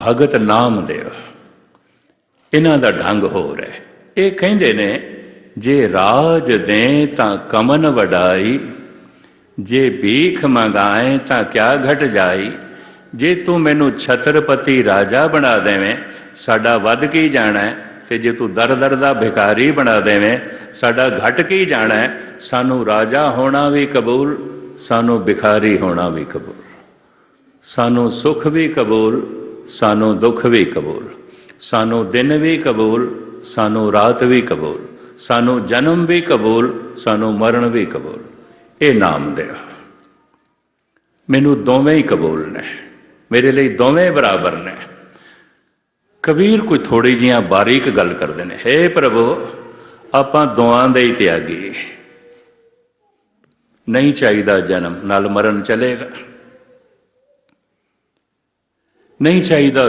ਭਗਤ ਨਾਮਦੇਵ ਇਹਨਾਂ ਦਾ ਢੰਗ ਹੋਰ ਹੈ। ਇਹ ਕਹਿੰਦੇ ਨੇ, ਜੇ ਰਾਜ ਦੇ ਤਾਂ ਕਮਨ ਵਡਾਈ, ਜੇ ਭੀਖ ਮੰਗਾਏ ਤਾਂ ਕਿਆ ਘਟ ਜਾਈ। ਜੇ ਤੂੰ ਮੈਨੂੰ ਛਤਰਪਤੀ ਰਾਜਾ ਬਣਾ ਦੇਵੇਂ, ਸਾਡਾ ਵੱਧ ਕੀ ਜਾਣਾ? ਹੈ ਤੇ ਜੇ ਤੂੰ ਦਰ ਦਰ ਦਾ ਭਿਖਾਰੀ ਬਣਾ ਦੇਵੇਂ, ਸਾਡਾ ਘਟ ਕੀ ਜਾਣਾ? ਹੈ ਸਾਨੂੰ ਰਾਜਾ ਹੋਣਾ ਵੀ ਕਬੂਲ, ਸਾਨੂੰ ਭਿਖਾਰੀ ਹੋਣਾ ਵੀ ਕਬੂਲ। ਸਾਨੂੰ ਸੁਖ ਵੀ ਕਬੂਲ ਸਾਨੂੰ ਦੁੱਖ ਵੀ ਕਬੂਲ, ਸਾਨੂੰ ਦਿਨ ਵੀ ਕਬੂਲ, ਸਾਨੂੰ ਰਾਤ ਵੀ ਕਬੂਲ, ਸਾਨੂੰ ਜਨਮ ਵੀ ਕਬੂਲ, ਸਾਨੂੰ ਮਰਨ ਵੀ ਕਬੂਲ। ਇਹ ਨਾਮ ਦੇ ਮੈਨੂੰ ਦੋਵੇਂ ਹੀ ਕਬੂਲ ਨੇ, ਮੇਰੇ ਲਈ ਦੋਵੇਂ ਬਰਾਬਰ ਨੇ। ਕਬੀਰ ਕੋਈ ਥੋੜੀ ਜੀਆਂ ਬਾਰੀਕ ਗੱਲ ਕਰਦੇ ਨੇ। ਹੇ ਪ੍ਰਭੂ, ਆਪਾਂ ਦੋਆਂ ਦੇ ਹੀ ਤਿਆਗੀ। ਨਹੀਂ ਚਾਹੀਦਾ ਜਨਮ, ਨਾਲ ਮਰਨ ਚਲੇਗਾ। ਨਹੀਂ ਚਾਹੀਦਾ